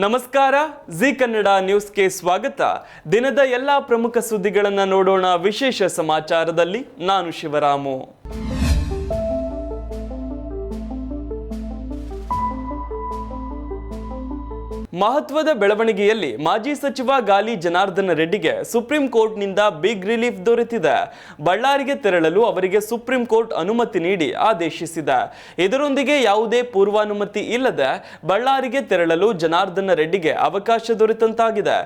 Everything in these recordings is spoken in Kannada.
ನಮಸ್ಕಾರ ಜಿ ಕನ್ನಡ ನ್ಯೂಸ್ಗೆ ಸ್ವಾಗತ. ದಿನದ ಎಲ್ಲ ಪ್ರಮುಖ ಸುದ್ದಿಗಳನ್ನು ನೋಡೋಣ. ವಿಶೇಷ ಸಮಾಚಾರದಲ್ಲಿ ನಾನು ಶಿವರಾಮು. ಮಹತ್ವದ ಬೆಳವಣಿಗೆಯಲ್ಲಿ ಮಾಜಿ ಸಚಿವ ಗಾಲಿ ಜನಾರ್ದನ ರೆಡ್ಡಿಗೆ ಸುಪ್ರೀಂ ಕೋರ್ಟ್ನಿಂದ ಬಿಗ್ ರಿಲೀಫ್ ದೊರೆತಿದೆ. ಬಳ್ಳಾರಿಗೆ ತೆರಳಲು ಅವರಿಗೆ ಸುಪ್ರೀಂ ಕೋರ್ಟ್ ಅನುಮತಿ ನೀಡಿ ಆದೇಶಿಸಿದೆ. ಇದರೊಂದಿಗೆ ಯಾವುದೇ ಪೂರ್ವಾನುಮತಿ ಇಲ್ಲದೆ ಬಳ್ಳಾರಿಗೆ ತೆರಳಲು ಜನಾರ್ದನ ರೆಡ್ಡಿಗೆ ಅವಕಾಶ ದೊರೆತಂತಾಗಿದೆ.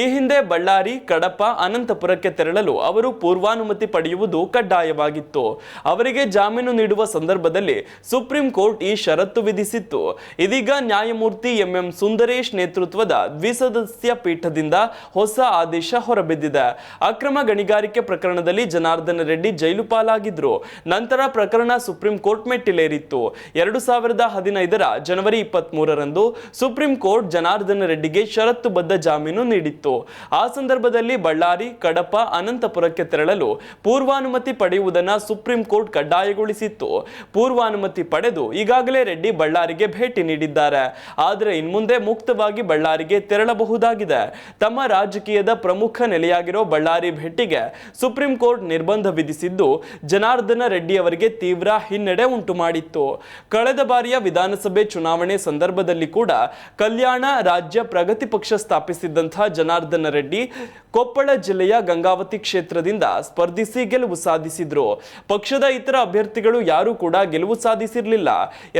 ಈ ಹಿಂದೆ ಬಳ್ಳಾರಿ, ಕಡಪ, ಅನಂತಪುರಕ್ಕೆ ತೆರಳಲು ಅವರು ಪೂರ್ವಾನುಮತಿ ಪಡೆಯುವುದು ಕಡ್ಡಾಯವಾಗಿತ್ತು. ಅವರಿಗೆ ಜಾಮೀನು ನೀಡುವ ಸಂದರ್ಭದಲ್ಲಿ ಸುಪ್ರೀಂ ಕೋರ್ಟ್ ಈ ಷರತ್ತು ವಿಧಿಸಿತ್ತು. ಇದೀಗ ನ್ಯಾಯಮೂರ್ತಿ ಎಂಎಂ ಸುಂದರೇಶ್ ನೇತೃತ್ವದ ದ್ವಿಸದಸ್ಯ ಪೀಠದಿಂದ ಹೊಸ ಆದೇಶ ಹೊರಬಿದ್ದಿದೆ. ಅಕ್ರಮ ಗಣಿಗಾರಿಕೆ ಪ್ರಕರಣದಲ್ಲಿ ಜನಾರ್ದನ ರೆಡ್ಡಿ ಜೈಲು ಪಾಲಾಗಿದ್ರು. ನಂತರ ಪ್ರಕರಣ ಸುಪ್ರೀಂ ಕೋರ್ಟ್ ಮೆಟ್ಟಿಲೇರಿತ್ತು. ಎರಡು ಸಾವಿರದ ಹದಿನೈದರ ಜನವರಿ ಇಪ್ಪತ್ತ್ ಮೂರರಂದು ಸುಪ್ರೀಂ ಕೋರ್ಟ್ ಜನಾರ್ದನ ರೆಡ್ಡಿಗೆ ಷರತ್ತುಬದ್ಧ ಜಾಮೀನು ನೀಡಿತ್ತು. ಆ ಸಂದರ್ಭದಲ್ಲಿ ಬಳ್ಳಾರಿ, ಕಡಪ, ಅನಂತಪುರಕ್ಕೆ ತೆರಳಲು ಪೂರ್ವಾನುಮತಿ ಪಡೆಯುವುದನ್ನು ಸುಪ್ರೀಂ ಕೋರ್ಟ್ ಕಡ್ಡಾಯಗೊಳಿಸಿತ್ತು. ಪೂರ್ವಾನುಮತಿ ಪಡೆದು ಈಗಾಗಲೇ ರೆಡ್ಡಿ ಬಳ್ಳಾರಿಗೆ ಭೇಟಿ ನೀಡಿದ್ದಾರೆ. ಆದರೆ ಇನ್ಮುಂದೆ ಮುಕ್ತವಾಗಿ ಬಳ್ಳಾರಿಗೆ ತೆರಳಬಹುದಾಗಿದೆ. ತಮ್ಮ ರಾಜಕೀಯದ ಪ್ರಮುಖ ನೆಲೆಯಾಗಿರೋ ಬಳ್ಳಾರಿ ಭೇಟಿಗೆ ಸುಪ್ರೀಂ ಕೋರ್ಟ್ ನಿರ್ಬಂಧ ವಿಧಿಸಿದ್ದು ಜನಾರ್ದನ ರೆಡ್ಡಿ ಅವರಿಗೆ ತೀವ್ರ ಹಿನ್ನಡೆ ಉಂಟು ಮಾಡಿತ್ತು. ಕಳೆದ ಬಾರಿಯ ವಿಧಾನಸಭೆ ಚುನಾವಣೆ ಸಂದರ್ಭದಲ್ಲಿ ಕೂಡ ಕಲ್ಯಾಣ ರಾಜ್ಯ ಪ್ರಗತಿ ಪಕ್ಷ ಸ್ಥಾಪಿಸಿದ್ದಂತಹ ಜನಾರ್ದನ ರೆಡ್ಡಿ ಕೊಪ್ಪಳ ಜಿಲ್ಲೆಯ ಗಂಗಾವತಿ ಕ್ಷೇತ್ರದಿಂದ ಸ್ಪರ್ಧಿಸಿ ಗೆಲುವು ಸಾಧಿಸಿದ್ರು. ಪಕ್ಷದ ಇತರ ಅಭ್ಯರ್ಥಿಗಳು ಯಾರೂ ಕೂಡ ಗೆಲುವು ಸಾಧಿಸಿರಲಿಲ್ಲ.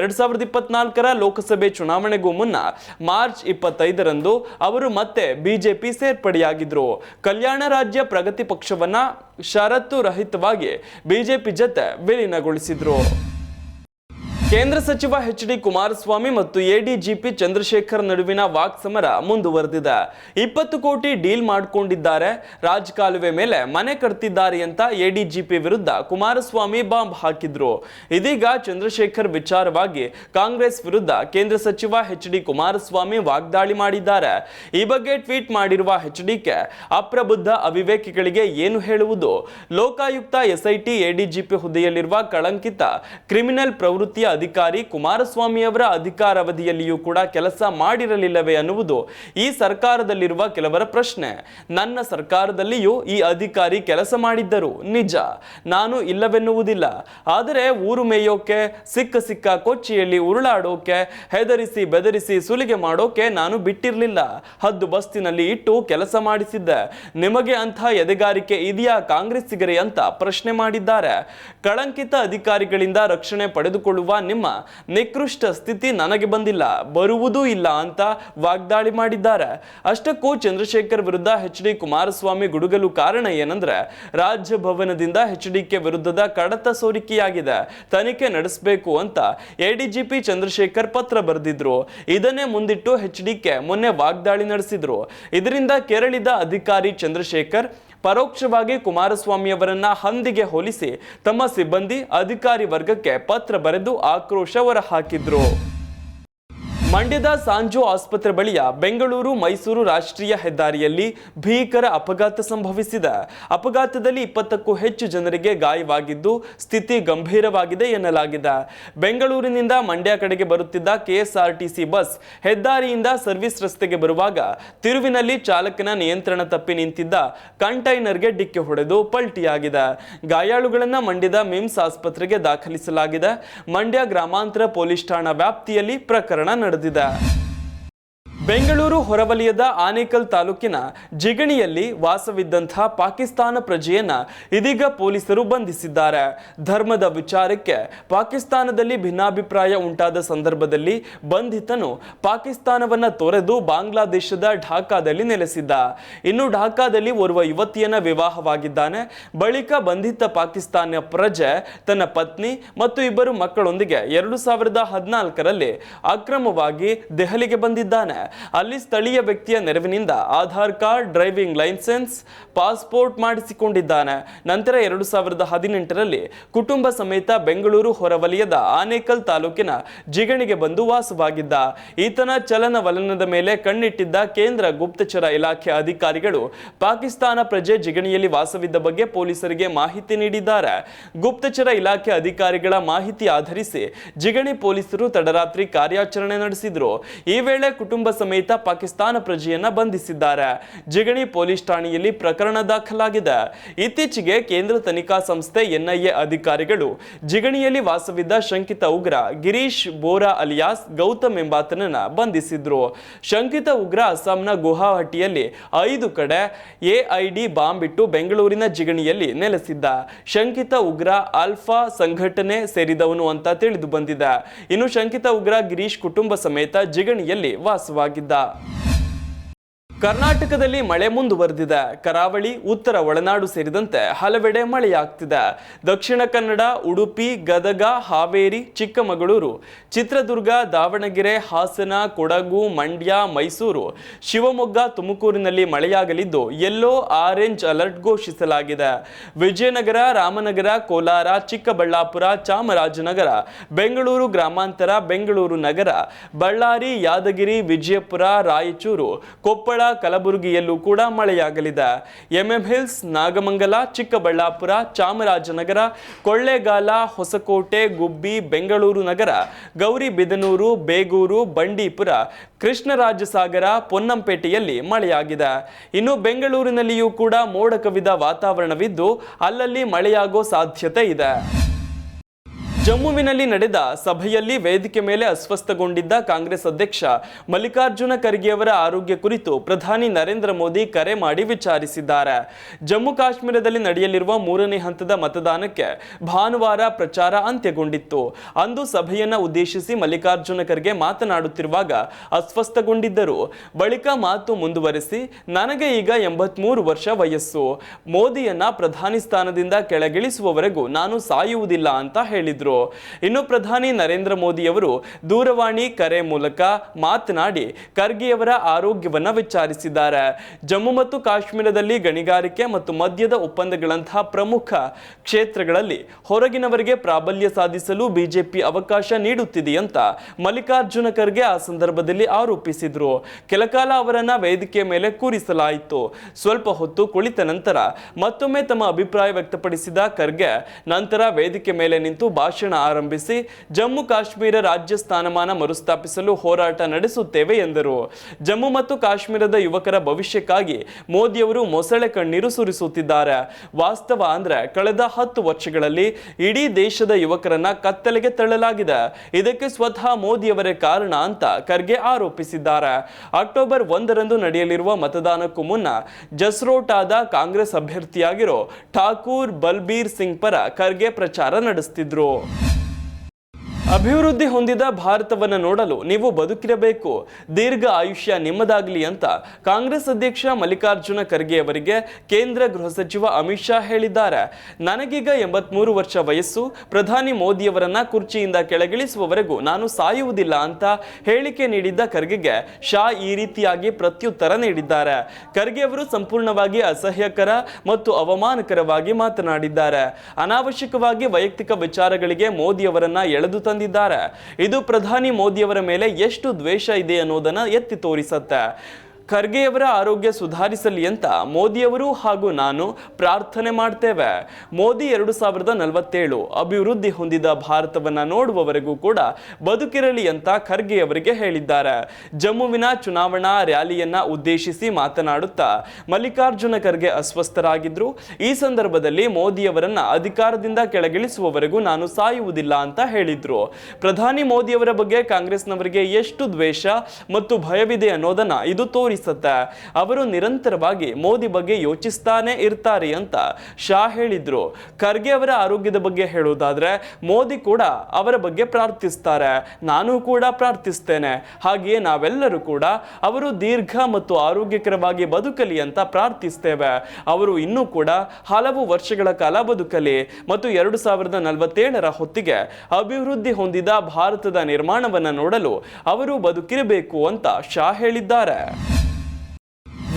ಎರಡ್ ಸಾವಿರದ ಇಪ್ಪತ್ನಾಲ್ಕರ ಲೋಕಸಭೆ ಚುನಾವಣೆಗೂ ಮುನ್ನ ಮಾರ್ಚ್ ಇಪ್ಪತ್ತೈದರಂದು ಅವರು ಮತ್ತೆ ಬಿಜೆಪಿ ಸೇರ್ಪಡೆಯಾಗಿದ್ರು. ಕಲ್ಯಾಣ ರಾಜ್ಯ ಪ್ರಗತಿ ಪಕ್ಷವನ್ನ ಷರತ್ತು ರಹಿತವಾಗಿ ಬಿಜೆಪಿ ಜತೆ ವಿಲೀನಗೊಳಿಸಿದ್ರು. ಕೇಂದ್ರ ಸಚಿವ ಎಚ್ ಡಿ ಕುಮಾರಸ್ವಾಮಿ ಮತ್ತು ಎಡಿಜಿಪಿ ಚಂದ್ರಶೇಖರ್ ನಡುವಿನ ವಾಕ್ಸಮರ ಮುಂದುವರೆದಿದೆ. ಇಪ್ಪತ್ತು ಕೋಟಿ ಡೀಲ್ ಮಾಡಿಕೊಂಡಿದ್ದಾರೆ. ರಾಜಕಾಲುವೆ ಮೇಲೆ ಮನೆ ಕಟ್ತಿದ್ದಾರೆ ಅಂತ ಎಡಿಜಿಪಿ ವಿರುದ್ಧ ಕುಮಾರಸ್ವಾಮಿ ಬಾಂಬ್ ಹಾಕಿದ್ರು. ಇದೀಗ ಚಂದ್ರಶೇಖರ್ ವಿಚಾರವಾಗಿ ಕಾಂಗ್ರೆಸ್ ವಿರುದ್ಧ ಕೇಂದ್ರ ಸಚಿವ ಎಚ್ ಡಿ ಕುಮಾರಸ್ವಾಮಿ ವಾಗ್ದಾಳಿ ಮಾಡಿದ್ದಾರೆ. ಈ ಬಗ್ಗೆ ಟ್ವೀಟ್ ಮಾಡಿರುವ ಎಚ್ ಡಿಕೆ ಅಪ್ರಬುದ್ಧ ಅವಿವೇಕಿಗಳಿಗೆ ಏನು ಹೇಳುವುದು? ಲೋಕಾಯುಕ್ತ ಎಸ್ಐಟಿ ಎಡಿಜಿಪಿ ಹುದ್ದೆಯಲ್ಲಿರುವ ಕಳಂಕಿತ ಕ್ರಿಮಿನಲ್ ಪ್ರವೃತ್ತಿಯ ಅಧಿಕಾರಿ ಕುಮಾರಸ್ವಾಮಿ ಅವರ ಅಧಿಕಾರಾವಧಿಯಲ್ಲಿಯೂ ಕೂಡ ಕೆಲಸ ಮಾಡಿರಲಿಲ್ಲವೇ ಅನ್ನುವುದು ಈ ಸರ್ಕಾರದಲ್ಲಿರುವ ಕೆಲವರ ಪ್ರಶ್ನೆ. ನನ್ನ ಸರ್ಕಾರದಲ್ಲಿಯೂ ಈ ಅಧಿಕಾರಿ ಕೆಲಸ ಮಾಡಿದ್ದರು. ನಿಜ. ನಾನು ಇಲ್ಲವೆನ್ನುವುದಿಲ್ಲ. ಆದರೆ ಊರು ಮೇಯೋಕೆ, ಸಿಕ್ಕ ಸಿಕ್ಕ ಕೊಚ್ಚಿಯಲ್ಲಿ ಉರುಳಾಡೋಕೆ, ಹೆದರಿಸಿ ಬೆದರಿಸಿ ಸುಲಿಗೆ ಮಾಡೋಕೆ ನಾನು ಬಿಟ್ಟಿರಲಿಲ್ಲ. ಹದ್ದು ಬಸ್ತಿನಲ್ಲಿ ಇಟ್ಟು ಕೆಲಸ ಮಾಡಿಸಿದ್ದೆ. ನಿಮಗೆ ಅಂಥ ಎದೆಗಾರಿಕೆ ಇದೆಯಾ ಕಾಂಗ್ರೆಸ್ಸಿಗರೇ ಅಂತ ಪ್ರಶ್ನೆ ಮಾಡಿದ್ದಾರೆ. ಕಳಂಕಿತ ಅಧಿಕಾರಿಗಳಿಂದ ರಕ್ಷಣೆ ಪಡೆದುಕೊಳ್ಳುವ ನಿಮ್ಮ ನಿಕೃಷ್ಟ ಸ್ಥಿತಿ ನನಗೆ ಬಂದಿಲ್ಲ, ಬರುವುದೂ ಇಲ್ಲ ಅಂತ ವಾಗ್ದಾಳಿ ಮಾಡಿದ್ದಾರೆ. ಅಷ್ಟಕ್ಕೂ ಚಂದ್ರಶೇಖರ್ ವಿರುದ್ಧ ಹೆಚ್ ಡಿ ಕುಮಾರಸ್ವಾಮಿ ಗುಡುಗಲು ಕಾರಣ ಏನಂದ್ರೆ ರಾಜ್ಯಭವನದಿಂದ ಎಚ್ ಡಿಕೆ ವಿರುದ್ಧದ ಕಡತ ಸೋರಿಕೆಯಾಗಿದೆ. ತನಿಖೆ ನಡೆಸಬೇಕು ಅಂತ ಎಡಿಜಿಪಿ ಚಂದ್ರಶೇಖರ್ ಪತ್ರ ಬರೆದಿದ್ರು. ಇದನ್ನೇ ಮುಂದಿಟ್ಟು ಎಚ್ ಡಿಕೆ ಮೊನ್ನೆ ವಾಗ್ದಾಳಿ ನಡೆಸಿದ್ರು. ಇದರಿಂದ ಕೆರಳಿದ ಅಧಿಕಾರಿ ಚಂದ್ರಶೇಖರ್ ಪರೋಕ್ಷವಾಗಿ ಕುಮಾರಸ್ವಾಮಿ ಅವರನ್ನ ಹಂದಿಗೆ ಹೋಲಿಸಿ ತಮ್ಮ ಸಿಬ್ಬಂದಿ ಅಧಿಕಾರಿ ವರ್ಗಕ್ಕೆ ಪತ್ರ ಬರೆದು ಆಕ್ರೋಶ ಹೊರಹಾಕಿದ್ರು. ಮಂಡ್ಯದ ಸಾಂಜೋ ಆಸ್ಪತ್ರೆ ಬಳಿಯ ಬೆಂಗಳೂರು ಮೈಸೂರು ರಾಷ್ಟ್ರೀಯ ಹೆದ್ದಾರಿಯಲ್ಲಿ ಭೀಕರ ಅಪಘಾತ ಸಂಭವಿಸಿದೆ. ಅಪಘಾತದಲ್ಲಿ ಇಪ್ಪತ್ತಕ್ಕೂ ಹೆಚ್ಚು ಜನರಿಗೆ ಗಾಯವಾಗಿದ್ದು ಸ್ಥಿತಿ ಗಂಭೀರವಾಗಿದೆ ಎನ್ನಲಾಗಿದೆ. ಬೆಂಗಳೂರಿನಿಂದ ಮಂಡ್ಯ ಕಡೆಗೆ ಬರುತ್ತಿದ್ದ ಕೆಎಸ್ಆರ್ಟಿಸಿ ಬಸ್ ಹೆದ್ದಾರಿಯಿಂದ ಸರ್ವಿಸ್ ರಸ್ತೆಗೆ ಬರುವಾಗ ತಿರುವಿನಲ್ಲಿ ಚಾಲಕನ ನಿಯಂತ್ರಣ ತಪ್ಪಿ ನಿಂತಿದ್ದ ಕಂಟೈನರ್ಗೆ ಡಿಕ್ಕಿ ಹೊಡೆದು ಪಲ್ಟಿಯಾಗಿದೆ. ಗಾಯಾಳುಗಳನ್ನು ಮಂಡ್ಯದ ಮಿಮ್ಸ್ ಆಸ್ಪತ್ರೆಗೆ ದಾಖಲಿಸಲಾಗಿದೆ. ಮಂಡ್ಯ ಗ್ರಾಮಾಂತರ ಪೊಲೀಸ್ ಠಾಣಾ ವ್ಯಾಪ್ತಿಯಲ್ಲಿ ಪ್ರಕರಣ ನಡೆದಿದೆ সাজিদা ಬೆಂಗಳೂರು ಹೊರವಲಯದ ಆನೇಕಲ್ ತಾಲೂಕಿನ ಜಿಗಣಿಯಲ್ಲಿ ವಾಸವಿದ್ದಂಥ ಪಾಕಿಸ್ತಾನ ಪ್ರಜೆಯನ್ನ ಇದೀಗ ಪೊಲೀಸರು ಬಂಧಿಸಿದ್ದಾರೆ. ಧರ್ಮದ ವಿಚಾರಕ್ಕೆ ಪಾಕಿಸ್ತಾನದಲ್ಲಿ ಭಿನ್ನಾಭಿಪ್ರಾಯ ಉಂಟಾದ ಸಂದರ್ಭದಲ್ಲಿ ಬಂಧಿತನು ಪಾಕಿಸ್ತಾನವನ್ನ ತೊರೆದು ಬಾಂಗ್ಲಾದೇಶದ ಢಾಕಾದಲ್ಲಿ ನೆಲೆಸಿದ್ದ. ಇನ್ನು ಢಾಕಾದಲ್ಲಿ ಓರ್ವ ಯುವತಿಯನ್ನ ವಿವಾಹವಾಗಿದ್ದಾನೆ. ಬಳಿಕ ಬಂಧಿತ ಪಾಕಿಸ್ತಾನ ಪ್ರಜೆ, ತನ್ನ ಪತ್ನಿ ಮತ್ತು ಇಬ್ಬರು ಮಕ್ಕಳೊಂದಿಗೆ ಎರಡು ಸಾವಿರದ ಹದಿನಾಲ್ಕರಲ್ಲಿ ಅಕ್ರಮವಾಗಿ ದೆಹಲಿಗೆ ಬಂದಿದ್ದಾನೆ. ಅಲ್ಲಿ ಸ್ಥಳೀಯ ವ್ಯಕ್ತಿಯ ನೆರವಿನಿಂದ Aadhaar card, driving licence, passport ಮಾಡಿಸಿಕೊಂಡಿದ್ದಾನೆ. ನಂತರ ಎರಡು ಸಾವಿರದ ಹದಿನೆಂಟರಲ್ಲಿ ಕುಟುಂಬ ಸಮೇತ ಬೆಂಗಳೂರು ಹೊರವಲಯದ ಆನೇಕಲ್ ತಾಲೂಕಿನ ಜಿಗಣಿಗೆ ಬಂದು ವಾಸವಾಗಿದ್ದ. ಈತನ ಚಲನವಲನದ ಮೇಲೆ ಕಣ್ಣಿಟ್ಟಿದ್ದ ಕೇಂದ್ರ ಗುಪ್ತಚರ ಇಲಾಖೆ ಅಧಿಕಾರಿಗಳು ಪಾಕಿಸ್ತಾನ ಪ್ರಜೆ ಜಿಗಣಿಯಲ್ಲಿ ವಾಸವಿದ್ದ ಬಗ್ಗೆ ಪೊಲೀಸರಿಗೆ ಮಾಹಿತಿ ನೀಡಿದ್ದಾರೆ. ಗುಪ್ತಚರ ಇಲಾಖೆ ಅಧಿಕಾರಿಗಳ ಮಾಹಿತಿ ಆಧರಿಸಿ ಜಿಗಣಿ ಪೊಲೀಸರು ತಡರಾತ್ರಿ ಕಾರ್ಯಾಚರಣೆ ನಡೆಸಿದ್ರು. ಈ ವೇಳೆ ಕುಟುಂಬ ಸಮೇತ ಪಾಕಿಸ್ತಾನ ಪ್ರಜೆಯನ್ನ ಬಂಧಿಸಿದ್ದಾರೆ. ಜಿಗಣಿ ಪೊಲೀಸ್ ಠಾಣೆಯಲ್ಲಿ ಪ್ರಕರಣ ದಾಖಲಾಗಿದೆ. ಇತ್ತೀಚೆಗೆ ಕೇಂದ್ರ ತನಿಖಾ ಸಂಸ್ಥೆ ಎನ್ಐಎ ಅಧಿಕಾರಿಗಳು ಜಿಗಣಿಯಲ್ಲಿ ವಾಸವಿದ್ದ ಶಂಕಿತ ಉಗ್ರ ಗಿರೀಶ್ ಬೋರಾ ಅಲಿಯಾಸ್ ಗೌತಮ್ ಎಂಬಾತನನ್ನ ಬಂಧಿಸಿದ್ರು. ಶಂಕಿತ ಉಗ್ರ ಅಸ್ಸಾಂನ ಗುವಾಹಟಿಯಲ್ಲಿ ಐದು ಕಡೆ ಎಐಡಿ ಬಾಂಬ್ ಇಟ್ಟು ಬೆಂಗಳೂರಿನ ಜಿಗಣಿಯಲ್ಲಿ ನೆಲೆಸಿದ್ದ. ಶಂಕಿತ ಉಗ್ರ ಆಲ್ಫಾ ಸಂಘಟನೆ ಸೇರಿದವನು ಅಂತ ತಿಳಿದು ಬಂದಿದೆ. ಇನ್ನು ಶಂಕಿತ ಉಗ್ರ ಗಿರೀಶ್ ಕುಟುಂಬ ಸಮೇತ ಜಿಗಣಿಯಲ್ಲಿ ವಾಸವಾಗಿದ್ದ ಕರ್ನಾಟಕದಲ್ಲಿ ಮಳೆ ಮುಂದುವರೆದಿದೆ. ಕರಾವಳಿ, ಉತ್ತರ ಒಳನಾಡು ಸೇರಿದಂತೆ ಹಲವೆಡೆ ಮಳೆಯಾಗ್ತಿದೆ. ದಕ್ಷಿಣ ಕನ್ನಡ, ಉಡುಪಿ, ಗದಗ, ಹಾವೇರಿ, ಚಿಕ್ಕಮಗಳೂರು, ಚಿತ್ರದುರ್ಗ, ದಾವಣಗೆರೆ, ಹಾಸನ, ಕೊಡಗು, ಮಂಡ್ಯ, ಮೈಸೂರು, ಶಿವಮೊಗ್ಗ, ತುಮಕೂರಿನಲ್ಲಿ ಮಳೆಯಾಗಲಿದ್ದು ಯೆಲ್ಲೋ ಆರೆಂಜ್ ಅಲರ್ಟ್ ಘೋಷಿಸಲಾಗಿದೆ. ವಿಜಯನಗರ, ರಾಮನಗರ, ಕೋಲಾರ, ಚಿಕ್ಕಬಳ್ಳಾಪುರ, ಚಾಮರಾಜನಗರ, ಬೆಂಗಳೂರು ಗ್ರಾಮಾಂತರ, ಬೆಂಗಳೂರು ನಗರ, ಬಳ್ಳಾರಿ, ಯಾದಗಿರಿ, ವಿಜಯಪುರ, ರಾಯಚೂರು, ಕೊಪ್ಪಳ ಕಲಬುರಗಿಯಲ್ಲೂ ಕೂಡ ಮಳೆಯಾಗಲಿದೆ. ಎಂಎಂ ಹಿಲ್ಸ್ ನಾಗಮಂಗಲ, ಚಿಕ್ಕಬಳ್ಳಾಪುರ, ಚಾಮರಾಜನಗರ, ಕೊಳ್ಳೇಗಾಲ, ಹೊಸಕೋಟೆ, ಗುಬ್ಬಿ, ಬೆಂಗಳೂರು ನಗರ ಗೌರಿಬಿದನೂರು ಬೇಗೂರು, ಬಂಡೀಪುರ, ಕೃಷ್ಣರಾಜಸಾಗರ, ಪೊನ್ನಂಪೇಟೆಯಲ್ಲಿ ಮಳೆಯಾಗಿದೆ. ಇನ್ನು ಬೆಂಗಳೂರಿನಲ್ಲಿಯೂ ಕೂಡ ಮೋಡ ಕವಿದ ವಾತಾವರಣವಿದ್ದು, ಅಲ್ಲಲ್ಲಿ ಮಳೆಯಾಗೋ ಸಾಧ್ಯತೆ ಇದೆ. ಜಮ್ಮುವಿನಲ್ಲಿ ನಡೆದ ಸಭೆಯಲ್ಲಿ ವೇದಿಕೆ ಮೇಲೆ ಅಸ್ವಸ್ಥಗೊಂಡಿದ್ದ ಕಾಂಗ್ರೆಸ್ ಅಧ್ಯಕ್ಷ ಮಲ್ಲಿಕಾರ್ಜುನ ಖರ್ಗೆಯವರ ಆರೋಗ್ಯ ಕುರಿತು ಪ್ರಧಾನಿ ನರೇಂದ್ರ ಮೋದಿ ಕರೆ ಮಾಡಿ ವಿಚಾರಿಸಿದ್ದಾರೆ. ಜಮ್ಮು ಕಾಶ್ಮೀರದಲ್ಲಿ ನಡೆಯಲಿರುವ ಮೂರನೇ ಹಂತದ ಮತದಾನಕ್ಕೆ ಭಾನುವಾರ ಪ್ರಚಾರ ಅಂತ್ಯಗೊಂಡಿತ್ತು. ಅಂದು ಸಭೆಯನ್ನು ಉದ್ದೇಶಿಸಿ ಮಲ್ಲಿಕಾರ್ಜುನ ಖರ್ಗೆ ಮಾತನಾಡುತ್ತಿರುವಾಗ ಅಸ್ವಸ್ಥಗೊಂಡಿದ್ದರು. ಬಳಿಕ ಮಾತು ಮುಂದುವರೆಸಿ, ನನಗೆ ಈಗ ಎಂಬತ್ಮೂರು ವರ್ಷ ವಯಸ್ಸು. ಮೋದಿಯನ್ನ ಪ್ರಧಾನಿ ಸ್ಥಾನದಿಂದ ಕೆಳಗಿಳಿಸುವವರೆಗೂ ನಾನು ಸಾಯುವುದಿಲ್ಲ ಅಂತ ಹೇಳಿದ್ರು. ಇನ್ನು ಪ್ರಧಾನಿ ನರೇಂದ್ರ ಮೋದಿಯವರು ದೂರವಾಣಿ ಕರೆ ಮೂಲಕ ಮಾತನಾಡಿ ಖರ್ಗೆಯವರ ಆರೋಗ್ಯವನ್ನ ವಿಚಾರಿಸಿದ್ದಾರೆ. ಜಮ್ಮು ಮತ್ತು ಕಾಶ್ಮೀರದಲ್ಲಿ ಗಣಿಗಾರಿಕೆ ಮತ್ತು ಮದ್ಯದ ಒಪ್ಪಂದಗಳಂತಹ ಪ್ರಮುಖ ಕ್ಷೇತ್ರಗಳಲ್ಲಿ ಹೊರಗಿನವರಿಗೆ ಪ್ರಾಬಲ್ಯ ಸಾಧಿಸಲು ಬಿಜೆಪಿ ಅವಕಾಶ ನೀಡುತ್ತಿದೆ ಅಂತ ಮಲ್ಲಿಕಾರ್ಜುನ ಖರ್ಗೆ ಆ ಸಂದರ್ಭದಲ್ಲಿ ಆರೋಪಿಸಿದ್ರು. ಕೆಲಕಾಲ ಅವರನ್ನ ವೇದಿಕೆ ಮೇಲೆ ಕೂರಿಸಲಾಯಿತು. ಸ್ವಲ್ಪ ಹೊತ್ತು ಕುಳಿತ ನಂತರ ಮತ್ತೊಮ್ಮೆ ತಮ್ಮ ಅಭಿಪ್ರಾಯ ವ್ಯಕ್ತಪಡಿಸಿದ ಖರ್ಗೆ, ನಂತರ ವೇದಿಕೆ ಮೇಲೆ ನಿಂತು ಭಾಷಣ ಆರಂಭಿಸಿ ಜಮ್ಮು ಕಾಶ್ಮೀರ ರಾಜ್ಯ ಸ್ಥಾನಮಾನ ಮರುಸ್ಥಾಪಿಸಲು ಹೋರಾಟ ನಡೆಸುತ್ತೇವೆ ಎಂದರು. ಜಮ್ಮು ಮತ್ತು ಕಾಶ್ಮೀರದ ಯುವಕರ ಭವಿಷ್ಯಕ್ಕಾಗಿ ಮೋದಿಯವರು ಮೊಸಳೆ ಕಣ್ಣೀರು ಸುರಿಸುತ್ತಿದ್ದಾರೆ. ವಾಸ್ತವ ಅಂದ್ರೆ ಕಳೆದ ಹತ್ತು ವರ್ಷಗಳಲ್ಲಿ ಇಡೀ ದೇಶದ ಯುವಕರನ್ನ ಕತ್ತಲೆಗೆ ತಳ್ಳಲಾಗಿದೆ. ಇದಕ್ಕೆ ಸ್ವತಃ ಮೋದಿಯವರೇ ಕಾರಣ ಅಂತ ಖರ್ಗೆ ಆರೋಪಿಸಿದ್ದಾರೆ. ಅಕ್ಟೋಬರ್ ಒಂದರಂದು ನಡೆಯಲಿರುವ ಮತದಾನಕ್ಕೂ ಮುನ್ನ ಜಸ್ರೋಟಾದ ಕಾಂಗ್ರೆಸ್ ಅಭ್ಯರ್ಥಿಯಾಗಿರೋ ಠಾಕೂರ್ ಬಲ್ಬೀರ್ ಸಿಂಗ್ ಪರ ಖರ್ಗೆ ಪ್ರಚಾರ ನಡೆಸುತ್ತಿದ್ರು Oh. ಅಭಿವೃದ್ಧಿ ಹೊಂದಿದ ಭಾರತವನ್ನು ನೋಡಲು ನೀವು ಬದುಕಿರಬೇಕು. ದೀರ್ಘ ಆಯುಷ್ಯ ನಿಮ್ಮದಾಗಲಿ ಅಂತ ಕಾಂಗ್ರೆಸ್ ಅಧ್ಯಕ್ಷ ಮಲ್ಲಿಕಾರ್ಜುನ ಖರ್ಗೆ ಅವರಿಗೆ ಕೇಂದ್ರ ಗೃಹ ಸಚಿವ ಅಮಿತ್ ಶಾ ಹೇಳಿದ್ದಾರೆ. ನನಗೀಗ ಎಂಬತ್ಮೂರು ವರ್ಷ ವಯಸ್ಸು, ಪ್ರಧಾನಿ ಮೋದಿಯವರನ್ನ ಕುರ್ಚಿಯಿಂದ ಕೆಳಗಿಳಿಸುವವರೆಗೂ ನಾನು ಸಾಯುವುದಿಲ್ಲ ಅಂತ ಹೇಳಿಕೆ ನೀಡಿದ್ದ ಖರ್ಗೆಗೆ ಶಾ ಈ ರೀತಿಯಾಗಿ ಪ್ರತ್ಯುತ್ತರ ನೀಡಿದ್ದಾರೆ. ಖರ್ಗೆ ಅವರು ಸಂಪೂರ್ಣವಾಗಿ ಅಸಹ್ಯಕರ ಮತ್ತು ಅವಮಾನಕರವಾಗಿ ಮಾತನಾಡಿದ್ದಾರೆ. ಅನಾವಶ್ಯಕವಾಗಿ ವೈಯಕ್ತಿಕ ವಿಚಾರಗಳಿಗೆ ಮೋದಿಯವರನ್ನ ಎಳೆದು ತಂದಿದ್ದಾರೆ ಇದು ಪ್ರಧಾನಿ ಮೋದಿಯವರ ಮೇಲೆ ಎಷ್ಟು ದ್ವೇಷ ಇದೆ ಅನ್ನೋದನ್ನ ಎತ್ತಿ ತೋರಿಸತ್ತೆ. ಖರ್ಗೆಯವರ ಆರೋಗ್ಯ ಸುಧಾರಿಸಲಿ ಅಂತ ಮೋದಿಯವರು ಹಾಗೂ ನಾನು ಪ್ರಾರ್ಥನೆ ಮಾಡ್ತೇವೆ. ಮೋದಿ ಎರಡು ಸಾವಿರದ ನಲವತ್ತೇಳು ಅಭಿವೃದ್ಧಿ ಹೊಂದಿದ ಭಾರತವನ್ನು ನೋಡುವವರೆಗೂ ಕೂಡ ಬದುಕಿರಲಿ ಅಂತ ಖರ್ಗೆಯವರಿಗೆ ಹೇಳಿದ್ದಾರೆ. ಜಮ್ಮುವಿನ ಚುನಾವಣಾ ರ್ಯಾಲಿಯನ್ನ ಉದ್ದೇಶಿಸಿ ಮಾತನಾಡುತ್ತಾ ಮಲ್ಲಿಕಾರ್ಜುನ ಖರ್ಗೆ ಅಸ್ವಸ್ಥರಾಗಿದ್ರು. ಈ ಸಂದರ್ಭದಲ್ಲಿ ಮೋದಿಯವರನ್ನ ಅಧಿಕಾರದಿಂದ ಕೆಳಗಿಳಿಸುವವರೆಗೂ ನಾನು ಸಾಯುವುದಿಲ್ಲ ಅಂತ ಹೇಳಿದ್ರು. ಪ್ರಧಾನಿ ಮೋದಿಯವರ ಬಗ್ಗೆ ಕಾಂಗ್ರೆಸ್ನವರಿಗೆ ಎಷ್ಟು ದ್ವೇಷ ಮತ್ತು ಭಯವಿದೆ ಅನ್ನೋದನ್ನ ಇದು ತೋರಿಸುತ್ತೆ ಅವರು ನಿರಂತರವಾಗಿ ಮೋದಿ ಬಗ್ಗೆ ಯೋಚಿಸ್ತಾನೆ ಇರ್ತಾರೆ ಅಂತ ಶಾ ಹೇಳಿದ್ರು. ಖರ್ಗೆ ಅವರ ಆರೋಗ್ಯದ ಬಗ್ಗೆ ಹೇಳೋದಾದ್ರೆ ಮೋದಿ ಕೂಡ ಅವರ ಬಗ್ಗೆ ಪ್ರಾರ್ಥಿಸ್ತಾರೆ. ನಾನು ಕೂಡ ಪ್ರಾರ್ಥಿಸ್ತೇನೆ. ಹಾಗೆಯೇ ನಾವೆಲ್ಲರೂ ಕೂಡ ಅವರು ದೀರ್ಘ ಮತ್ತು ಆರೋಗ್ಯಕರವಾಗಿ ಬದುಕಲಿ ಅಂತ ಪ್ರಾರ್ಥಿಸ್ತೇವೆ. ಅವರು ಇನ್ನೂ ಕೂಡ ಹಲವು ವರ್ಷಗಳ ಕಾಲ ಬದುಕಲಿ ಮತ್ತು ಎರಡು ಸಾವಿರದ ನಲವತ್ತೇಳರ ಹೊತ್ತಿಗೆ ಅಭಿವೃದ್ಧಿ ಹೊಂದಿದ ಭಾರತದ ನಿರ್ಮಾಣವನ್ನು ನೋಡಲು ಅವರು ಬದುಕಿರಬೇಕು ಅಂತ ಶಾ ಹೇಳಿದ್ದಾರೆ.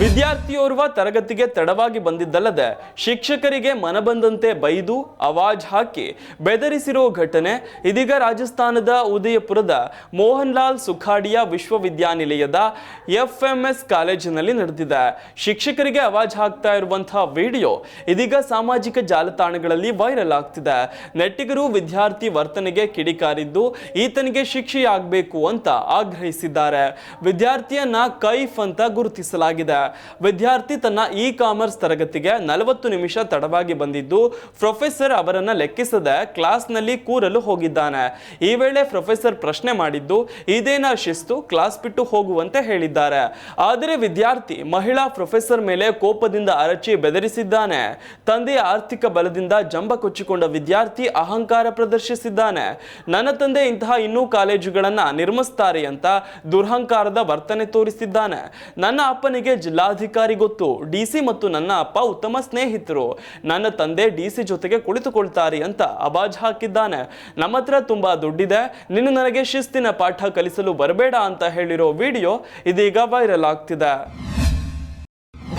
ವಿದ್ಯಾರ್ಥಿಯೋರ್ವ ತರಗತಿಗೆ ತಡವಾಗಿ ಬಂದಿದ್ದಲ್ಲದೆ ಶಿಕ್ಷಕರಿಗೆ ಮನಬಂದಂತೆ ಬೈದು ಅವಾಜ್ ಹಾಕಿ ಬೆದರಿಸಿರೋ ಘಟನೆ ಇದೀಗ ರಾಜಸ್ಥಾನದ ಉದಯಪುರದ ಮೋಹನ್ಲಾಲ್ ಸುಖಾಡಿಯಾ ವಿಶ್ವವಿದ್ಯಾನಿಲಯದ ಎಫ್ಎಂಎಸ್ ಕಾಲೇಜಿನಲ್ಲಿ ನಡೆದಿದೆ. ಶಿಕ್ಷಕರಿಗೆ ಅವಾಜ್ ಹಾಕ್ತಾ ಇರುವಂತಹ ವಿಡಿಯೋ ಇದೀಗ ಸಾಮಾಜಿಕ ಜಾಲತಾಣಗಳಲ್ಲಿ ವೈರಲ್ ಆಗ್ತಿದೆ. ನೆಟ್ಟಿಗರು ವಿದ್ಯಾರ್ಥಿ ವರ್ತನೆಗೆ ಕಿಡಿಕಾರಿದ್ದು ಈತನಿಗೆ ಶಿಕ್ಷೆಯಾಗಬೇಕು ಅಂತ ಆಗ್ರಹಿಸಿದ್ದಾರೆ. ವಿದ್ಯಾರ್ಥಿಯನ್ನ ಕೈಫ್ ಅಂತ ಗುರುತಿಸಲಾಗಿದೆ. ವಿದ್ಯಾರ್ಥಿ ತನ್ನ ಇ ಕಾಮರ್ಸ್ ತರಗತಿಗೆ ನಲವತ್ತು ನಿಮಿಷ ತಡವಾಗಿ ಬಂದಿದ್ದು ಪ್ರೊಫೆಸರ್ ಅವರನ್ನ ಲೆಕ್ಕಿಸದೆ ಕ್ಲಾಸ್ನಲ್ಲಿ ಕೂರಲು ಹೋಗಿದ್ದಾನೆ. ಈ ವೇಳೆ ಪ್ರೊಫೆಸರ್ ಪ್ರಶ್ನೆ ಮಾಡಿದ್ದು, ಇದೇನ ಶಿಸ್ತು? ಕ್ಲಾಸ್ ಬಿಟ್ಟು ಹೋಗುವಂತೆ ಹೇಳಿದ್ದಾರೆ. ಆದರೆ ವಿದ್ಯಾರ್ಥಿ, ಮಹಿಳಾ ಪ್ರೊಫೆಸರ್ ಮೇಲೆ ಕೋಪದಿಂದ ಅರಚಿ ಬೆದರಿಸಿದ್ದಾನೆ. ತಂದೆಯ ಆರ್ಥಿಕ ಬಲದಿಂದ ಜಂಬ ಕೊಚ್ಚಿಕೊಂಡ ವಿದ್ಯಾರ್ಥಿ ಅಹಂಕಾರ ಪ್ರದರ್ಶಿಸಿದ್ದಾನೆ. ನನ್ನ ತಂದೆ ಇಂತಹ ಇನ್ನೂ ಕಾಲೇಜುಗಳನ್ನ ನಿರ್ಮಿಸ್ತಾರೆ ಅಂತ ದುರಹಂಕಾರದ ವರ್ತನೆ ತೋರಿಸಿದ್ದಾನೆ. ನನ್ನ ಅಪ್ಪನಿಗೆ ಜಿಲ್ಲಾಧಿಕಾರಿ ಗೊತ್ತು. ಡಿಸಿ ಮತ್ತು ನನ್ನ ಅಪ್ಪ ಉತ್ತಮ ಸ್ನೇಹಿತರು. ನನ್ನ ತಂದೆ ಡಿಸಿ ಜೊತೆಗೆ ಕುಳಿತುಕೊಳ್ತಾರೆ ಅಂತ ಅಬಾಜ್ ಹಾಕಿದ್ದಾನೆ. ನಮ್ಮ ಹತ್ರ ತುಂಬಾ ದುಡ್ಡಿದೆ. ನೀನು ನನಗೆ ಶಿಸ್ತಿನ ಪಾಠ ಕಲಿಸಲು ಬರಬೇಡ ಅಂತ ಹೇಳಿರೋ ವಿಡಿಯೋ ಇದೀಗ ವೈರಲ್ ಆಗ್ತಿದೆ.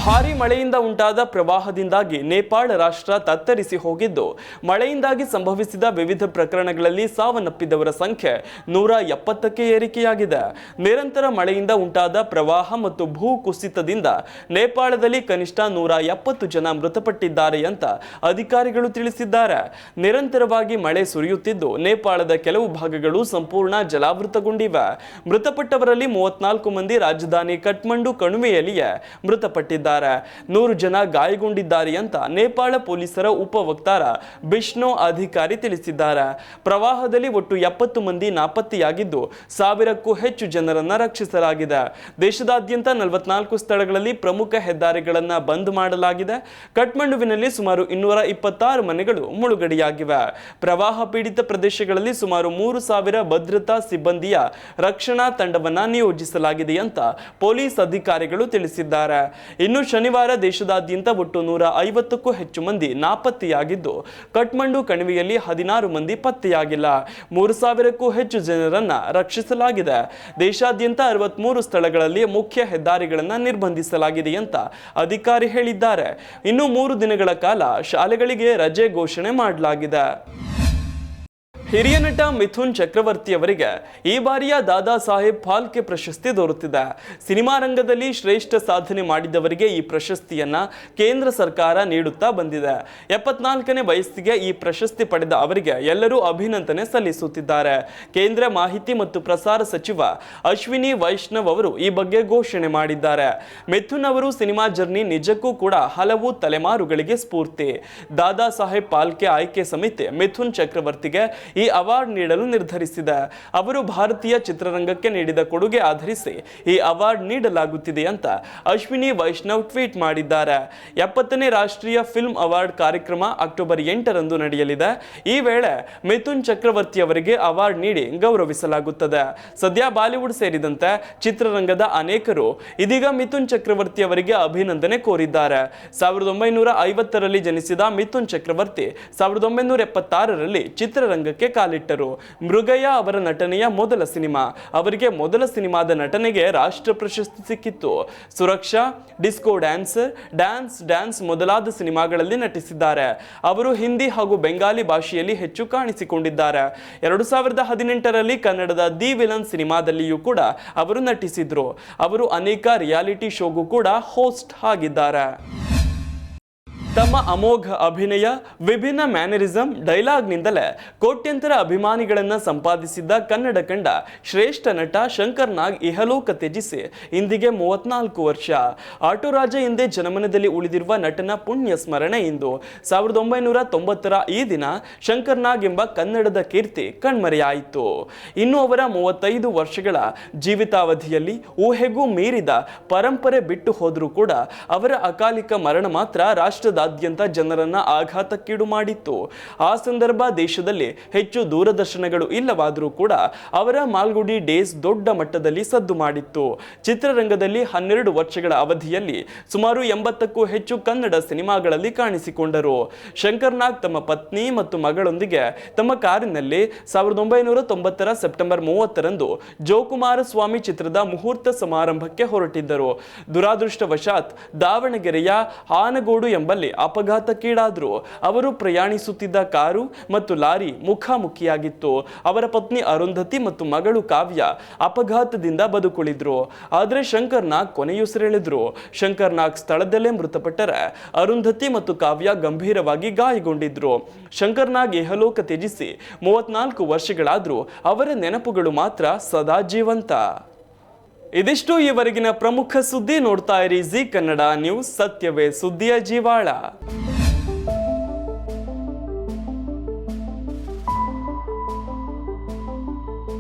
ಭಾರಿ ಮಳೆಯಿಂದ ಉಂಟಾದ ಪ್ರವಾಹದಿಂದಾಗಿ ನೇಪಾಳ ರಾಷ್ಟ್ರ ತತ್ತರಿಸಿ ಹೋಗಿದ್ದು, ಮಳೆಯಿಂದಾಗಿ ಸಂಭವಿಸಿದ ವಿವಿಧ ಪ್ರಕರಣಗಳಲ್ಲಿ ಸಾವನ್ನಪ್ಪಿದವರ ಸಂಖ್ಯೆ ನೂರ ಎಪ್ಪತ್ತಕ್ಕೆ ಏರಿಕೆಯಾಗಿದೆ. ನಿರಂತರ ಮಳೆಯಿಂದ ಉಂಟಾದ ಪ್ರವಾಹ ಮತ್ತು ಭೂ ಕುಸಿತದಿಂದ ನೇಪಾಳದಲ್ಲಿ ಕನಿಷ್ಠ ನೂರ ಎಪ್ಪತ್ತು ಜನ ಮೃತಪಟ್ಟಿದ್ದಾರೆ ಅಂತ ಅಧಿಕಾರಿಗಳು ತಿಳಿಸಿದ್ದಾರೆ. ನಿರಂತರವಾಗಿ ಮಳೆ ಸುರಿಯುತ್ತಿದ್ದು, ನೇಪಾಳದ ಕೆಲವು ಭಾಗಗಳು ಸಂಪೂರ್ಣ ಜಲಾವೃತಗೊಂಡಿವೆ. ಮೃತಪಟ್ಟವರಲ್ಲಿ ಮೂವತ್ನಾಲ್ಕು ಮಂದಿ ರಾಜಧಾನಿ ಕಠ್ಮಂಡು ಕಣಿವೆಯಲ್ಲಿಯೇ ಮೃತಪಟ್ಟಿದ್ದಾರೆ. ನೂರು ಜನ ಗಾಯಗೊಂಡಿದ್ದಾರೆ ಅಂತ ನೇಪಾಳ ಪೊಲೀಸರ ಉಪ ವಕ್ತಾರ ಬಿಷ್ಣು ಅಧಿಕಾರಿ ತಿಳಿಸಿದ್ದಾರೆ. ಪ್ರವಾಹದಲ್ಲಿ ಒಟ್ಟು ಎಪ್ಪತ್ತು ಮಂದಿ ನಾಪತ್ತೆಯಾಗಿದ್ದು ಸಾವಿರಕ್ಕೂ ಹೆಚ್ಚು ಜನರನ್ನ ರಕ್ಷಿಸಲಾಗಿದೆ. ದೇಶದಾದ್ಯಂತ ನಲವತ್ನಾಲ್ಕು ಸ್ಥಳಗಳಲ್ಲಿ ಪ್ರಮುಖ ಹೆದ್ದಾರಿಗಳನ್ನ ಬಂದ್ ಮಾಡಲಾಗಿದೆ. ಕಠ್ಮಂಡುವಿನಲ್ಲಿ ಸುಮಾರು ಇನ್ನೂರ ಇಪ್ಪತ್ತಾರು ಮನೆಗಳು ಮುಳುಗಡೆಯಾಗಿವೆ. ಪ್ರವಾಹ ಪೀಡಿತ ಪ್ರದೇಶಗಳಲ್ಲಿ ಸುಮಾರು ಮೂರು ಸಾವಿರ ಭದ್ರತಾ ಸಿಬ್ಬಂದಿಯ ರಕ್ಷಣಾ ತಂಡವನ್ನ ನಿಯೋಜಿಸಲಾಗಿದೆ ಅಂತ ಪೊಲೀಸ್ ಅಧಿಕಾರಿಗಳು ತಿಳಿಸಿದ್ದಾರೆ. ಇನ್ನು ಶನಿವಾರ ದೇಶದಾದ್ಯಂತ ಒಟ್ಟು ನೂರ ಐವತ್ತಕ್ಕೂ ಹೆಚ್ಚು ಮಂದಿ ನಾಪತ್ತೆಯಾಗಿದ್ದು, ಕಠ್ಮಂಡು ಕಣಿವೆಯಲ್ಲಿ ಹದಿನಾರು ಮಂದಿ ಪತ್ತೆಯಾಗಿಲ್ಲ. ಮೂರು ಸಾವಿರಕ್ಕೂ ಹೆಚ್ಚು ಜನರನ್ನ ರಕ್ಷಿಸಲಾಗಿದೆ. ದೇಶಾದ್ಯಂತ ಅರವತ್ಮೂರು ಸ್ಥಳಗಳಲ್ಲಿ ಮುಖ್ಯ ಹೆದ್ದಾರಿಗಳನ್ನ ನಿರ್ಬಂಧಿಸಲಾಗಿದೆ ಅಂತ ಅಧಿಕಾರಿ ಹೇಳಿದ್ದಾರೆ. ಇನ್ನು ಮೂರು ದಿನಗಳ ಕಾಲ ಶಾಲೆಗಳಿಗೆ ರಜೆ ಘೋಷಣೆ ಮಾಡಲಾಗಿದೆ. ಹಿರಿಯ ನಟ ಮಿಥುನ್ ಚಕ್ರವರ್ತಿ ಅವರಿಗೆ ಈ ಬಾರಿಯ ದಾದಾ ಸಾಹೇಬ್ ಫಾಲ್ಕೆ ಪ್ರಶಸ್ತಿ ದೊರೆತಿದೆ. ಸಿನಿಮಾ ರಂಗದಲ್ಲಿ ಶ್ರೇಷ್ಠ ಸಾಧನೆ ಮಾಡಿದವರಿಗೆ ಈ ಪ್ರಶಸ್ತಿಯನ್ನ ಕೇಂದ್ರ ಸರ್ಕಾರ ನೀಡುತ್ತಾ ಬಂದಿದೆ. ಎಪ್ಪತ್ನಾಲ್ಕನೇ ವಯಸ್ಸಿಗೆ ಈ ಪ್ರಶಸ್ತಿ ಪಡೆದ ಅವರಿಗೆ ಎಲ್ಲರೂ ಅಭಿನಂದನೆ ಸಲ್ಲಿಸುತ್ತಿದ್ದಾರೆ. ಕೇಂದ್ರ ಮಾಹಿತಿ ಮತ್ತು ಪ್ರಸಾರ ಸಚಿವ ಅಶ್ವಿನಿ ವೈಷ್ಣವ್ ಅವರು ಈ ಬಗ್ಗೆ ಘೋಷಣೆ ಮಾಡಿದ್ದಾರೆ. ಮಿಥುನ್ ಅವರು ಸಿನಿಮಾ ಜರ್ನಿ ನಿಜಕ್ಕೂ ಕೂಡ ಹಲವು ತಲೆಮಾರುಗಳಿಗೆ ಸ್ಫೂರ್ತಿ. ದಾದಾ ಸಾಹೇಬ್ ಪಾಲ್ಕೆ ಆಯ್ಕೆ ಸಮಿತಿ ಮಿಥುನ್ ಚಕ್ರವರ್ತಿಗೆ ಅವಾರ್ಡ್ ನೀಡಲು ನಿರ್ಧರಿಸಿದೆ. ಅವರು ಭಾರತೀಯ ಚಿತ್ರರಂಗಕ್ಕೆ ನೀಡಿದ ಕೊಡುಗೆ ಆಧರಿಸಿ ಈ ಅವಾರ್ಡ್ ನೀಡಲಾಗುತ್ತಿದೆ ಅಂತ ಅಶ್ವಿನಿ ವೈಷ್ಣವ್ ಟ್ವೀಟ್ ಮಾಡಿದ್ದಾರೆ. ಎಪ್ಪತ್ತನೇ ರಾಷ್ಟ್ರೀಯ ಫಿಲ್ಮ್ ಅವಾರ್ಡ್ ಕಾರ್ಯಕ್ರಮ ಅಕ್ಟೋಬರ್ ಎಂಟರಂದು ನಡೆಯಲಿದೆ. ಈ ವೇಳೆ ಮಿಥುನ್ ಚಕ್ರವರ್ತಿ ಅವರಿಗೆ ಅವಾರ್ಡ್ ನೀಡಿ ಗೌರವಿಸಲಾಗುತ್ತದೆ. ಸದ್ಯ ಬಾಲಿವುಡ್ ಸೇರಿದಂತೆ ಚಿತ್ರರಂಗದ ಅನೇಕರು ಇದೀಗ ಮಿಥುನ್ ಚಕ್ರವರ್ತಿ ಅವರಿಗೆ ಅಭಿನಂದನೆ ಕೋರಿದ್ದಾರೆ. ಸಾವಿರದ ಒಂಬೈನೂರ ಐವತ್ತರಲ್ಲಿ ಜನಿಸಿದ ಮಿಥುನ್ ಚಕ್ರವರ್ತಿ ಸಾವಿರದ ಒಂಬೈನೂರ ಎಪ್ಪತ್ತಾರರಲ್ಲಿ ಚಿತ್ರರಂಗಕ್ಕೆ ಕಾಲಿಟ್ಟರು. ಮೃಗಯ್ಯ ಅವರ ನಟನೆಯ ಮೊದಲ ಸಿನಿಮಾ. ಅವರಿಗೆ ಮೊದಲ ಸಿನಿಮಾದ ನಟನೆಗೆ ರಾಷ್ಟ್ರ ಪ್ರಶಸ್ತಿ ಸಿಕ್ಕಿತ್ತು. Suraksha, disco dancer dance dance ಮೊದಲಾದ ಸಿನಿಮಾಗಳಲ್ಲಿ ನಟಿಸಿದ್ದಾರೆ. ಅವರು ಹಿಂದಿ ಹಾಗೂ ಬೆಂಗಾಲಿ ಭಾಷೆಯಲ್ಲಿ ಹೆಚ್ಚು ಕಾಣಿಸಿಕೊಂಡಿದ್ದಾರೆ. ಎರಡು ಸಾವಿರದ ಹದಿನೆಂಟರಲ್ಲಿ ಕನ್ನಡದ ದಿ ವಿಲನ್ ಸಿನಿಮಾದಲ್ಲಿಯೂ ಕೂಡ ಅವರು ನಟಿಸಿದ್ರು. ಅವರು ಅನೇಕ ರಿಯಾಲಿಟಿ ಶೋಗೂ ಕೂಡ ಹೋಸ್ಟ್ ಆಗಿದ್ದಾರೆ. ತಮ್ಮ ಅಮೋಘ ಅಭಿನಯ, ವಿಭಿನ್ನ ಮ್ಯಾನರಿಸಂ ಡೈಲಾಗ್ನಿಂದಲೇ ಕೋಟ್ಯಂತರ ಅಭಿಮಾನಿಗಳನ್ನ ಸಂಪಾದಿಸಿದ್ದ ಕನ್ನಡ ಕಂಡ ಶ್ರೇಷ್ಠ ನಟ ಶಂಕರ್ ನಾಗ್ ಇಹಲೋಕ ತ್ಯಜಿಸಿ ಇಂದಿಗೆ ಮೂವತ್ನಾಲ್ಕು ವರ್ಷ. ಆಟೋ ರಾಜ ಎಂದೇ ಜನಮನದಲ್ಲಿ ಉಳಿದಿರುವ ನಟನ ಪುಣ್ಯ ಸ್ಮರಣೆ ಇಂದು. ಸಾವಿರದ ಒಂಬೈನೂರ ತೊಂಬತ್ತರ ಈ ದಿನ ಶಂಕರ್ ನಾಗ್ ಎಂಬ ಕನ್ನಡದ ಕೀರ್ತಿ ಕಣ್ಮರೆಯಾಯಿತು. ಇನ್ನು ಅವರ ಮೂವತ್ತೈದು ವರ್ಷಗಳ ಜೀವಿತಾವಧಿಯಲ್ಲಿ ಊಹೆಗೂ ಮೀರಿದ ಪರಂಪರೆ ಬಿಟ್ಟು ಹೋದರೂ ಕೂಡ ಅವರ ಅಕಾಲಿಕ ಮರಣ ಮಾತ್ರ ರಾಷ್ಟ್ರದ ದೇಶದಾದ್ಯಂತ ಜನರನ್ನ ಆಘಾತಕ್ಕೀಡು ಮಾಡಿತ್ತು. ಆ ಸಂದರ್ಭ ದೇಶದಲ್ಲಿ ಹೆಚ್ಚು ದೂರದರ್ಶನಗಳು ಇಲ್ಲವಾದರೂ ಕೂಡ ಅವರ ಮಾಲ್ಗುಡಿ ಡೇಸ್ ದೊಡ್ಡ ಮಟ್ಟದಲ್ಲಿ ಸದ್ದು ಮಾಡಿತ್ತು. ಚಿತ್ರರಂಗದಲ್ಲಿ ಹನ್ನೆರಡು ವರ್ಷಗಳ ಅವಧಿಯಲ್ಲಿ ಸುಮಾರು ಎಂಬತ್ತಕ್ಕೂ ಹೆಚ್ಚು ಕನ್ನಡ ಸಿನಿಮಾಗಳಲ್ಲಿ ಕಾಣಿಸಿಕೊಂಡರು. ಶಂಕರ್ನಾಗ್ ತಮ್ಮ ಪತ್ನಿ ಮತ್ತು ಮಗಳೊಂದಿಗೆ ತಮ್ಮ ಕಾರಿನಲ್ಲಿ ಸಾವಿರದ ಒಂಬೈನೂರ ತೊಂಬತ್ತರ ಸೆಪ್ಟೆಂಬರ್ ಮೂವತ್ತರಂದು ಜೋಕುಮಾರ ಸ್ವಾಮಿ ಚಿತ್ರದ ಮುಹೂರ್ತ ಸಮಾರಂಭಕ್ಕೆ ಹೊರಟಿದ್ದರು. ದುರಾದೃಷ್ಟವಶಾತ್ ದಾವಣಗೆರೆಯ ಆನಗೋಡು ಎಂಬಲ್ಲಿ ಅಪಘಾತಕ್ಕೀಡಾದ್ರು. ಅವರು ಪ್ರಯಾಣಿಸುತ್ತಿದ್ದ ಕಾರು ಮತ್ತು ಲಾರಿ ಮುಖಾಮುಖಿಯಾಗಿತ್ತು. ಅವರ ಪತ್ನಿ ಅರುಂಧತಿ ಮತ್ತು ಮಗಳು ಕಾವ್ಯ ಅಪಘಾತದಿಂದ ಬದುಕುಳಿದ್ರು. ಆದರೆ ಶಂಕರ್ ನಾಗ್ ಕೊನೆಯುಸಿರೆಳೆದ್ರು ಶಂಕರ್ ನಾಗ್ ಸ್ಥಳದಲ್ಲೇ ಮೃತಪಟ್ಟರೆ ಅರುಂಧತಿ ಮತ್ತು ಕಾವ್ಯ ಗಂಭೀರವಾಗಿ ಗಾಯಗೊಂಡಿದ್ರು. ಶಂಕರ್ ನಾಗ್ ತ್ಯಜಿಸಿ ಮೂವತ್ನಾಲ್ಕು ವರ್ಷಗಳಾದರೂ ಅವರ ನೆನಪುಗಳು ಮಾತ್ರ ಸದಾ ಜೀವಂತ. ಇದಿಷ್ಟು ಈವರೆಗಿನ ಪ್ರಮುಖ ಸುದ್ದಿ ನೋಡ್ತಾ ಇರಿ ಜಿ ಕನ್ನಡ ನ್ಯೂಸ್ ಸತ್ಯವೇ ಸುದ್ದಿಯ ಜೀವಾಳ.